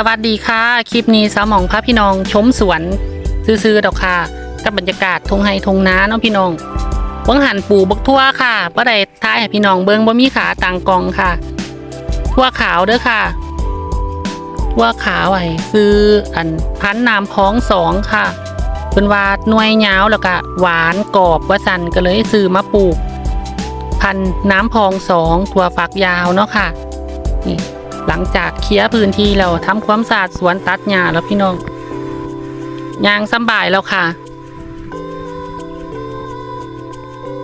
สวัสดีค่ะ คลิปนี้สาวหมองพาพี่น้องชมสวนซื้อๆดอกค่ะ กับบรรยากาศทงไฮทงน้าเนาะพี่น้องเบิ้งหันปูบักทั่วค่ะบ่ได้ท้ายให้พี่น้องเบิ้งบ่มีขาต่างกองค่ะ ทั่วขาวเด้อค่ะ ทั่วขาวไอ้ซื้ออันพันนามพ้องสองค่ะเป็นว่าหน่วยยาวแล้วก็หวานกรอบว่าสันก็เลยซื้อมาปลูก พันน้ำพองสองถั่วฝักยาวเนาะค่ะนี่ หลังจากเคลียร์พื้นที่แล้วทำความสะอาดสวนตัดหญ้าแล้วพี่น้องยางสบายแล้วค่ะ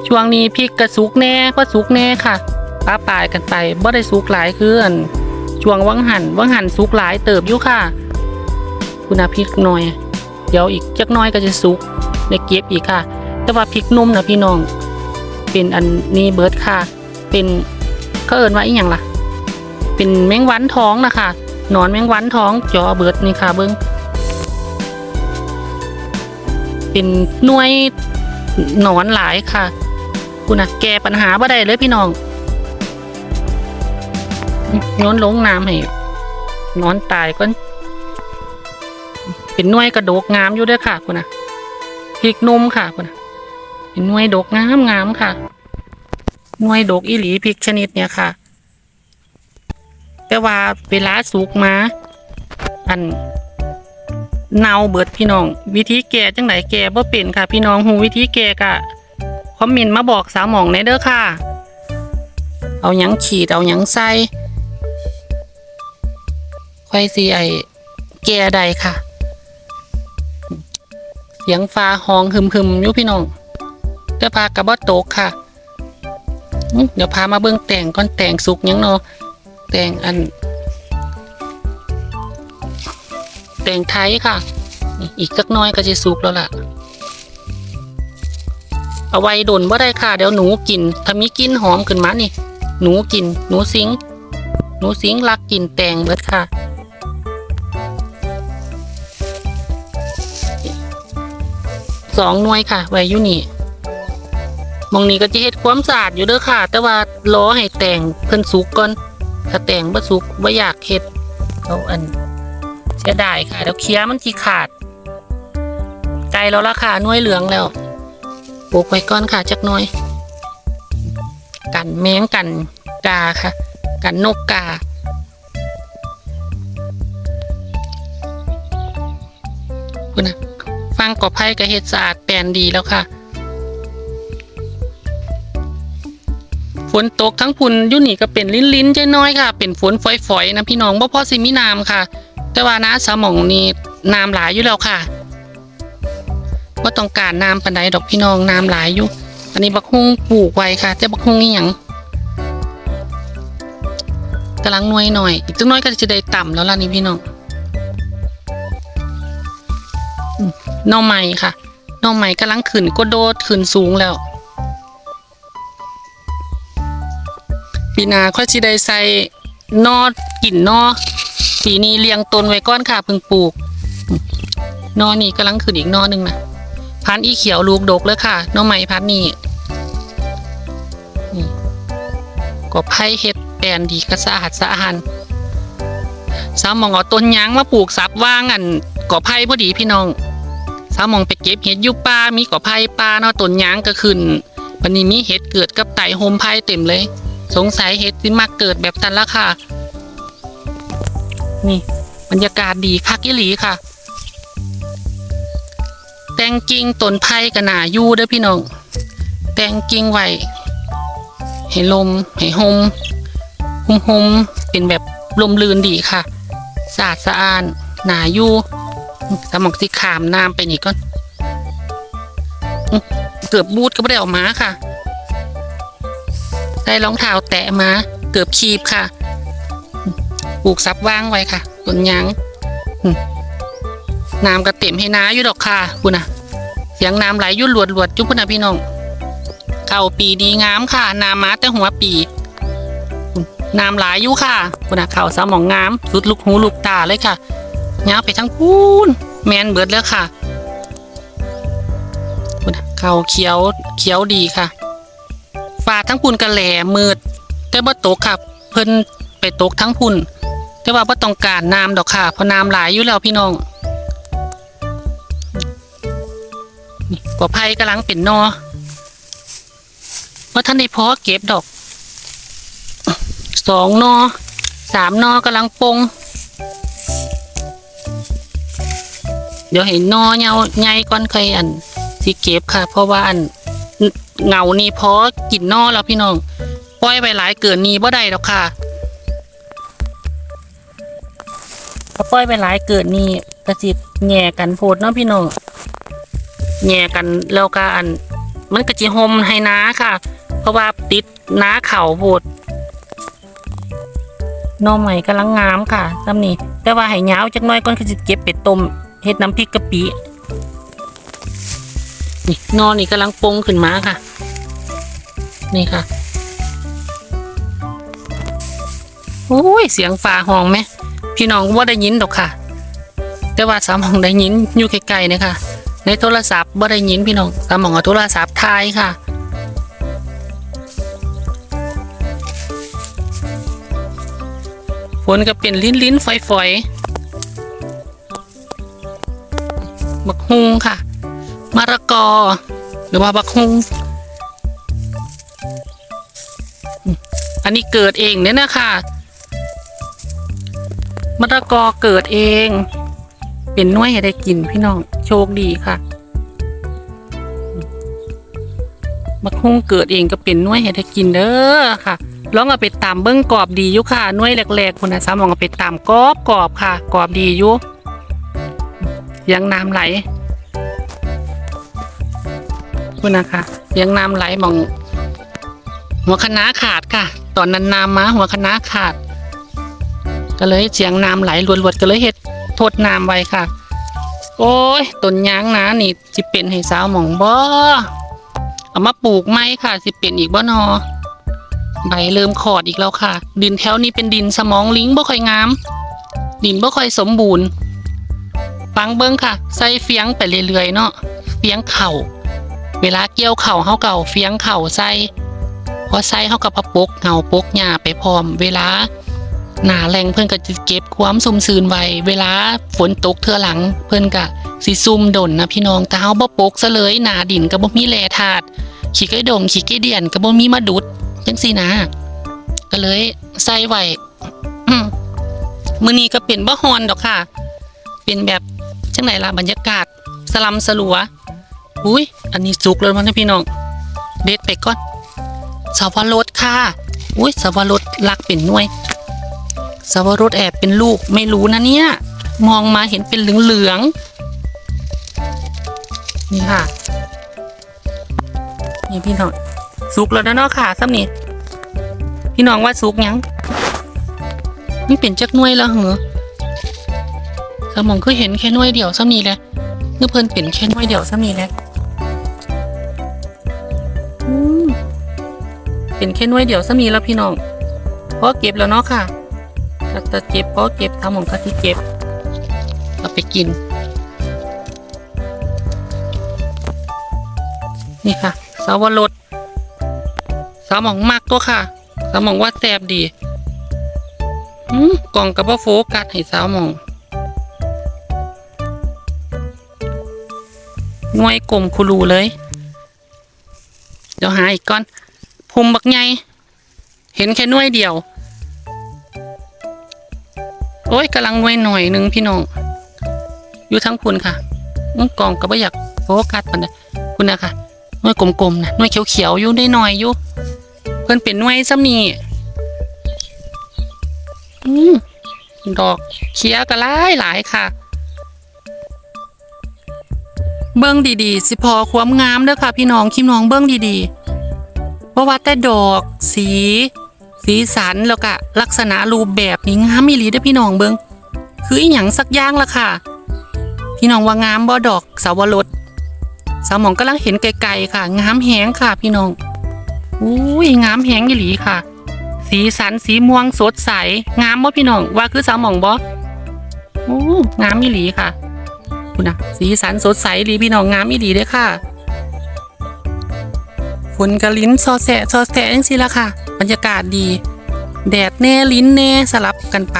ช่วงนี้พริกกระสุกแน่ก็สุกแน่ค่ะป้าปลายกันไปบ่ได้สุกหลายคืออันช่วงวังหันวังหันสุกหลายเติบอยู่ค่ะ คุณอาพริกหน่อย เดี๋ยวอีกจักน้อยก็จะสุกในเก็บอีกค่ะ แต่ว่าพริกนุ่มนะพี่น้อง เป็นอันนี้เบิร์ดค่ะ เป็นเขาเอินว่าอีหยังล่ะ เป็นแมงวันท้องนะคะนอนแมงวันท้องจอเบิดนี่ค่ะเบิ้งเป็นหน่วยหนอนหลายค่ะคุณนะแก้ปัญหาบ่ได้เลยพี่น้องโยนลงน้ำให้นอนตายก็เป็นน่วยกระโดกงามอยู่ด้วยค่ะคุณนะพริกนุ่มค่ะคุณนะเป็นน่วยดกงามงามค่ะน่วยดกอีหลีพริกชนิดเนี้ยค่ะ แต่ว่าเวลาสุกมา อันเนาเบิดพี่น้อง วิธีแก่จังไหนแก่บ่เป็นค่ะ พี่น้องหูวิธีแก่กะคอมเมนต์มาบอกสาวหมองในเด้อค่ะ เอาหยังขีดเอาหยังใส่ค่อยสิไอแก่ใดค่ะ เสียงฟ้าห้องหึมๆอยู่พี่น้องเดี๋ยวพากระบอตกค่ะ เดี๋ยวพามาเบิ่งแต่งก่อนแต่งสุกยังเนาะ แตงอัน แตงไทยค่ะ อีกสักหน้อยก็จะสุกแล้วล่ะ เอาไว้ดนบ่าได้ค่ะ เดี๋ยวหนูกิน ถ้ามีกลินหอมขึ้นมานี่ หนูกิน หนูสิง หนูสิงรักกินแตงเบิดค่ะสองหน่วยค่ะ ไว้อยู่นี่มองนี้ก็จะเฮ็ดความสะอาดอยู่เด้อค่ะ แต่ว่ารอให้แตงเพิ่นสุกก่อน ถ้าแต่งบ่สุกบ่อยากเฮ็ดเอาอันเสียดายค่ะเดี๋ยวเคลียมันที่ขาด ไกลแล้วล่ะค่ะหน่วยเหลืองแล้วปลูกไว้ก่อนค่ะจักน่อย กันแมงกันกาค่ะ กันนกกาคุณนะฟังกอไผ่ก็เฮ็ดสะอาดแปลนดีแล้วค่ะ นตกทั้งพุ่นยุ่นี่ก็เป็นลิ้นลิ้นใจน้อยค่ะ เป็นฝนฝอยๆนะพี่น้องบ่พอสิมีน้ำค่ะ แต่ว่าน้าสมองนี่น้ำหลายอยู่แล้วค่ะว่าต้องการน้ำปันใดดอกพี่น้องน้ำหลายอยู่ อันนี้บักฮุงปลูกไว้ค่ะแต่บักฮุงนี่หยังกำลังน่วยหน่อยอีกจักหน้อยก็จะได้ต่ำแล้วล่ะนี่พี่น้องอืมหน่อไม้ค่ะน่อไม้กำลังขึ้นก็โดดขึ้นสูงแล้ว ปีหนาค่อยสิได้ใส่นอกินนอปีนี้เลี้ยงต้นไว้ก้อนค่ะเพิ่งปลูก นอนี่กำลังขึ้นอีกนอหนึงนะพันธุ์อีเขียวลูกดกเลยค่ะนอใหม่พันธุ์นี้ก็ไผ่เฮ็ดแปลนดีก็สะอาดสะอาดสาวมองเอาต้นยางมาปลูกซับว่างอันก่อไผ่พอดีพี่น้องสาวมองไปเก็บเห็ดยู่ป่ามีก่อไผ่ป่าเนาะต้นยางก็ขึ้นวันนี้มีเห็ดเกิดกับไต่โฮมไผ่เต็มเลย สงสัยเห็ดที่มาเกิดแบบตันละค่ะ นี่บรรยากาศดีคักอีหลีค่ะ แตงกิ่งต้นไผ่กระหนาอยู่เด้อพี่น้อง แตงกิ่งไว้ให้ลมให้หมหมหมเป็นแบบลมลื่นดีค่ะสะอาดสะอ้านหนาอยู่สมองที่ขามน้ำไปนี่ก่อนอื้อเกือบบูดก็ไม่ได้ออกมาค่ะ ได้รองเท้าแตะมาเกือบคีบค่ะปลูกซับว่างไว้ค่ะต้นยางอืมน้ำก็เต็มให้น้าอยู่ดอกค่ะคุณน่ะเสียงน้ำไหลอยุ่หลวดหลวดๆจุ๊บพุ่นนะพี่น้องเข้าปีดีงามค่ะน้ำมาแต่หัวปีน้ำหลายอยู่ค่ะคุณน่ะเข่าสมองงามสุดลูกหูลูกตาเลยค่ะยาวไปทั้งพูนแมนเบิดแล้วค่ะคุณน่ะเข่าเขียวเขียวดีค่ะ ฟ้าทั้งพุ่นกระแหล่มืด แต่บ่ตกค่ะเพิ่นไปตกทั้งพุ่น แต่ว่าบ่ต้องการน้ำดอกค่ะเพราะน้ำหลายอยู่แล้วพี่น้องนี่กว่าไผ่กำลังเป็นนอว่าท่านได้พาะเก็บดอกสองนอสามนอกำลังปงเดี๋ยวเห็นนอเงาใหญ่ก่อนเคยอันสิเก็บค่ะ เพราะว่าอัน เงานี่พอกินนอแล้วพี่น้องปล่อยไปหลายเกินนี้บ่ได้ดอกค่ะถ้าปล่อยไปหลายเกินนี้กระจิบแง่กันโพดเนาะพี่น้องแง่กันแล้วก็อัน มันกระจิหมให้น้าค่ะ เพราะว่าติดน้าเข่าโพดน่อใหม่กำลังงามค่ะซ้ำนี่แต่ว่าให้ยาวจักน้อยก่อนคือสิเก็บเป็ดต้มเฮ็ดน้ำพริกกะปิ นี่นอนี่กำลังปงขึ้นมาค่ะ นี่ค่ะโอ้ยเสียงฟ้าห้องไหมพี่น้องว่าได้ยินดอกค่ะ แต่ว่าสามห้องได้ยินอยู่ไกลๆนะคะในโทรศัพท์ว่าได้ยินพี่น้องสามห้องเอาโทรศัพท์ทายค่ะฝนก็เป็นลิ้นลิ้นๆฝอยฝอยๆบักฮุงค่ะ กอ หรือว่าบักฮุงอันนี้เกิดเองเนี่ยนะคะมะระกอเกิดเอง เป็นน้วยให้ได้กินพี่น้อง โชคดีค่ะบักฮุงเกิดเองก็เป็นน้วยให้ได้กินเด้อค่ะลองเอาไปตามเบิ้องกรอบดีอยู่ค่ะน่วยแรกๆคุณนะสามองเอาไปตามกรอบกรอบค่ะ กรอบดีอยู่ยังน้ำไหล คุณนะคะยังน้ำไหลมอง หัวคณะขาดค่ะ ตอนนั้นน้ำมาหัวคณะขาด ก็เลยเสียงน้ำไหลรวดๆก็เลยเฮ็ดโทษน้ำไว้ค่ะ โอ้ยต้นยางนานี่สิเป็นให้สาวหมองบ่เอามาปลูกไหมค่ะ สิเป็นอีกบ่นอใบเริ่มขอดอีกแล้วค่ะ ดินแถวนี้เป็นดินสมองลิงบ่ค่อยงาม ดินบ่ค่อยสมบูรณ์ฟังเบิ้งค่ะ ใส่เฟียงไปเรื่อยๆเนาะเฟียงเข่า เวลาเกี่ยวเข่าเฮาเก่าเฟียงเข่าใส่พอใส่เฮากับพะปกเงาปกหญ้าไปพร้อม เวลาหนาแรงเพิ่นก็จะเก็บความซุ่มซืนไว้เวลาฝนตกเทื่อหลังเพิ่นก็สิซุ่มดนนะพี่น้องแต่เฮาบ่ปกซะเลยหนาดินก็บ่มีแร่ธาตุขี้ไก่ดงขี้ไก่เดียนก็บ่มีมาดุดจังสินะ ก็เลยใส่ไว้มื้อนี้ก็เป็นบ่ฮอนดอกค่ะ เป็นแบบจังไหนล่ะบรรยากาศสลัมสลัว อุ้ยอันนี้สุกเลยมันนะพี่น้องเด็ดไปก่อนสวรสค่ะ อุ้ยสวรสลักเป็นหน่วย สวรสแอบเป็นลูกไม่รู้นะเนี่ย มองมาเห็นเป็นเหลืองๆนี่ค่ะ นี่พี่น้องสุกแล้วนะเนาะค่ะซ้ำนี่พี่น้องว่าสุกยังนี่เป็นจักหน่วยแล้วเหรอสมองคือเห็นแค่หน่วยเดียวซ้ำนี่แหละเมื่อเพิ่นเป็นแค่หน่วยเดียวซ้ำนี่แหละ เป็นแค่น่วยเดียวซ้ำนี่แล้วพี่น้องพอเก็บแล้วเนาะค่ะถ้าจะเก็บพอเก็บทำของกะทิเก็บเอาไปกิน นี่ค่ะสาวรสสาวหมองมากตัวค่ะ สาวหมองว่าแสบดีอืมกล่องกับว่าโฟกัสให้สาวหมองหน่วยกลมคูรูเลย เดี๋ยวหาอีกก่อน พุมบักไงเห็นแค่น่วยเดียว โอ้ยกำลังหน่วยหน่อยหนึงพี่น้อง อยู่ทั้งคุณค่ะอืมกล่องกับว่อยากโฟกัสมันนะคุณนะคะน่วยกลมๆนะน่วยเขียวๆอยู่ได้หน่อยอยู่ เพิ่นเป็นน่วยซ้ำนี่อืมดอกเขียวก็หลายหลายค่ะ เบิ้งดีๆ สิพอความงามเด้อค่ะ พี่น้องคิมน้องเบิ้งดีว่าว่าแต่ดอก สี สีสันแล้วก็ลักษณะรูปแบบนี่งามอีหลีเด้อพี่น้องเบิงคืออีหยังสักอย่างละค่ะ พี่น้องว่างามบ่ดอกสาวรสสาวหมองกำลังเห็นไกลๆค่ะ งามแหงค่ะ พี่น้องอุ้ยงามแหงอีหลีค่ะ สีสันสีม่วงสดใสงามบ่พี่น้องว่าคือสาวหมองบ่โอ้งามอีหลีค่ะคุณนะสีสันสดใสหลีพี่น้องงามอีหลีเด้อค่ะ ฝนกระลิ้นซอแสะซอแสะจังสิละค่ะ บรรยากาศดี แดดแน่ลิ้นแน่สลับกันไป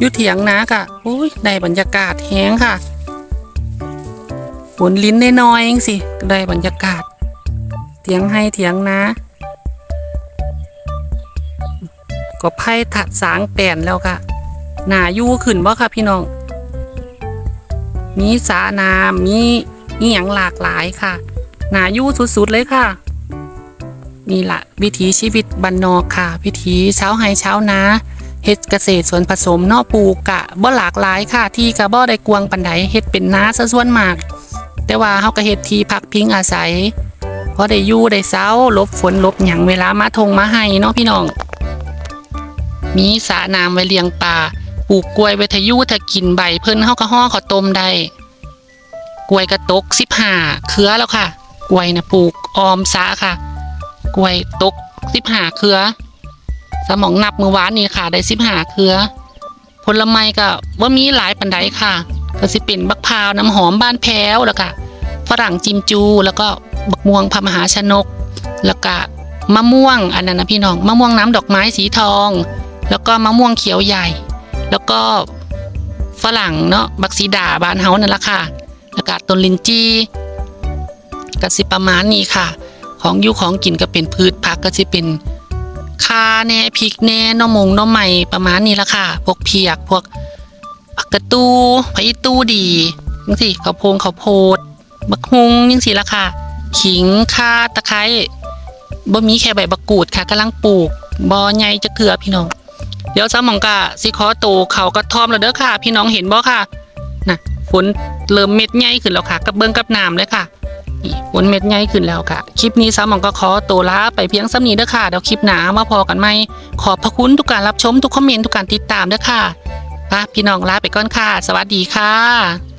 ยุเถียงนะกะอุ้ยได้บรรยากาศแห้งค่ะฝนลิ้นน้อยๆเองสิได้บรรยากาศ เถียงให้เถียงนะก็ไพ่ถัดสางแปลนแล้วค่ะหนายู่ขึ้นบ่ค่ะพี่น้อง มีสาน้ำมีมีอย่างหลากหลายค่ะ หนายู่สุดๆเลยค่ะ นี่แหละวิถีชีวิตบ้านนอกค่ะ วิถีเช้าไฮเช้านาเฮ็ดเกษตรสวนผสมนอปลูกกะบ่หลากหลายค่ะ ที่กะบ่ได้กวางปันไดเฮ็ดเป็นนาซะส่วนมาก แต่ว่าเฮาก็เฮ็ดที่พักพิงอาศัยพอได้อยู่ได้เช้าลบฝนลบหยังเวลามาทงมาให้เนาะพี่น้อง มีสระน้ำไว้เลี้ยงปลาปลูกกล้วยไว้ทะยุถ้ากินใบเพิ่นเฮาก็ห่อข้าวต้มได้กล้วยกระตกสิบหาเครือแล้วค่ะ กล้วยนะปลูกออมซะค่ะ กล้วยตกสิบห้าเครือ สมองนับมือวานนี่ค่ะ ได้สิบห้าเครือ ผลไม้ก็ว่ามีหลายปันไดค่ะ ก็สิเป็นบักพร้าวน้ำหอมบ้านแพ้วแล้วก็ฝรั่งจิมจู แล้วก็บักม่วงพระมหาชนก แล้วก็มะม่วงอันนั้นนะพี่น้องมะม่วงน้ำดอกไม้สีทอง แล้วก็มะม่วงเขียวใหญ่ แล้วก็ฝรั่งเนาะบักซีดาบานเฮานั่นละค่ะ แล้วก็ต้นลินจี ก็สิประมาณนี้ค่ะ ของอยู่ของกินก็เป็นพืชผักก็สิเป็นคาแหน่พริกแหน่หน้อมงหน้อใหม่ประมาณนี้ละค่ะพวกเพียกพวกผักกระตูผักอีตู้ดีจังสิข้าวโพงข้าวโพดบักฮุงจังสิละค่ะขิงข่าตะไคร้บ่มีแค่ใบบักกูดค่ะกำลังปลูกบ่ใหญ่จะเกลือพี่น้อง เดี๋ยวสมองกะสิขอโตเขากระท่อมแล้วเด้อค่ะ พี่น้องเห็นบ่ค่ะน่ะฝนเริ่มเม็ดใหญ่ขึ้นแล้วค่ะ กับเบิ้งกับน้ำเลยค่ะ วนเม็ดใหญ่ขึ้นแล้วค่ะ คลิปนี้สมองก็ขอตัวลาไปเพียงสำนีเด้อค่ะ เดี๋ยวคลิปหน้ามาพอกันไหม ขอบพระคุณทุกการรับชมทุกคอมเมนต์ทุกการติดตามเด้อค่ะพี่น้องลาไปก่อนค่ะ สวัสดีค่ะ